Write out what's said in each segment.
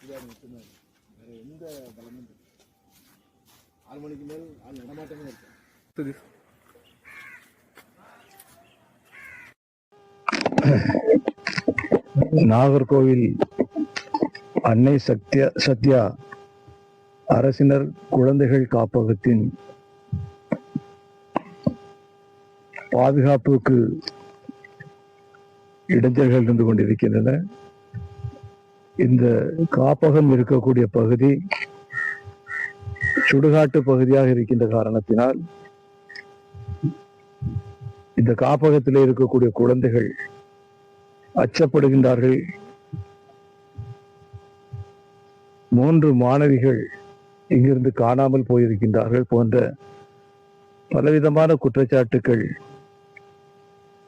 சுதாரி மட்டும்தான் இருக்கு வேற எந்த பலமும் ஆறு மணிக்கு மேல் ஆள் நடமாட்டமே இருக்கு நாகர்கோவில் அன்னை சத்யா சத்யா அரசினர் குழந்தைகள் காப்பகத்தின் பாதுகாப்புக்கு இடைஞ்சல்கள் இருந்து கொண்டிருக்கின்றன. இந்த காப்பகம் இருக்கக்கூடிய பகுதி சுடுகாட்டு பகுதியாக இருக்கின்ற காரணத்தினால் இந்த காப்பகத்தில் இருக்கக்கூடிய குழந்தைகள் அச்சப்படுகின்றார்கள். மூன்று மாணவிகள் இங்கிருந்து காணாமல் போயிருக்கின்றார்கள் போன்ற பலவிதமான குற்றச்சாட்டுக்கள்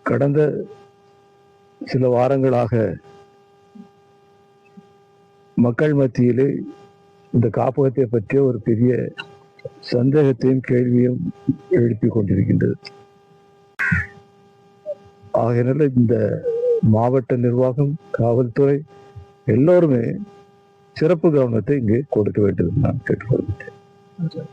கடந்த சில வாரங்களாக மக்கள் மத்தியிலே இந்த காப்பகத்தை பற்றிய ஒரு பெரிய சந்தேகத்தையும் கேள்வியும் எழுப்பி கொண்டிருக்கின்றது. ஆகையினால இந்த மாவட்ட நிர்வாகம் காவல்துறை எல்லோருமே சிறப்பு கவனத்தை இங்கே கொடுக்க வேண்டும் நான் கேட்டுக்கொள்கிறேன்